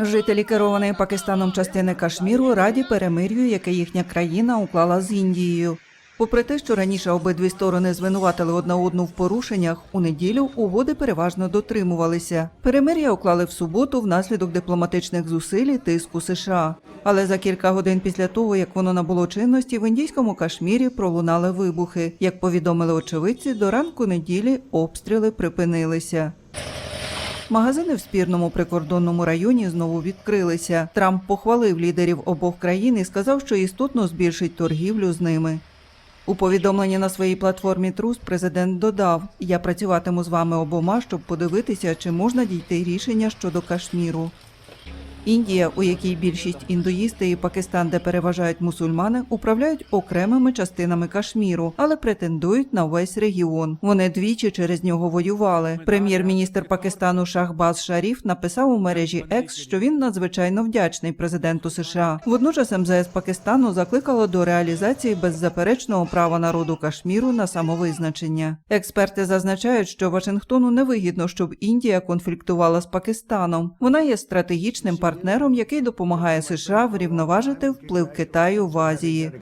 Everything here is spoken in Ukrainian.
Жителі керованої Пакистаном частини Кашміру раді перемир'ю, яке їхня країна уклала з Індією. Попри те, що раніше обидві сторони звинуватили одна одну в порушеннях, у неділю угоди переважно дотримувалися. Перемир'я уклали в суботу внаслідок дипломатичних зусиль і тиску США. Але за кілька годин після того, як воно набуло чинності, в індійському Кашмірі пролунали вибухи. Як повідомили очевидці, до ранку неділі обстріли припинилися. Магазини в спірному прикордонному районі знову відкрилися. Трамп похвалив лідерів обох країн і сказав, що істотно збільшить торгівлю з ними. У повідомленні на своїй платформі Трус президент додав: Я працюватиму з вами обома, щоб подивитися, чи можна дійти рішення щодо Кашміру. Індія, у якій більшість індуїсти і Пакистан, де переважають мусульмани, управляють окремими частинами Кашміру, але претендують на весь регіон. Вони двічі через нього воювали. Прем'єр-міністр Пакистану Шахбаз Шаріф написав у мережі X, що він надзвичайно вдячний президенту США. Водночас МЗС Пакистану закликало до реалізації беззаперечного права народу Кашміру на самовизначення. Експерти зазначають, що Вашингтону невигідно, щоб Індія конфліктувала з Пакистаном. Вона є стратегічним партнером, який допомагає США врівноважити вплив Китаю в Азії.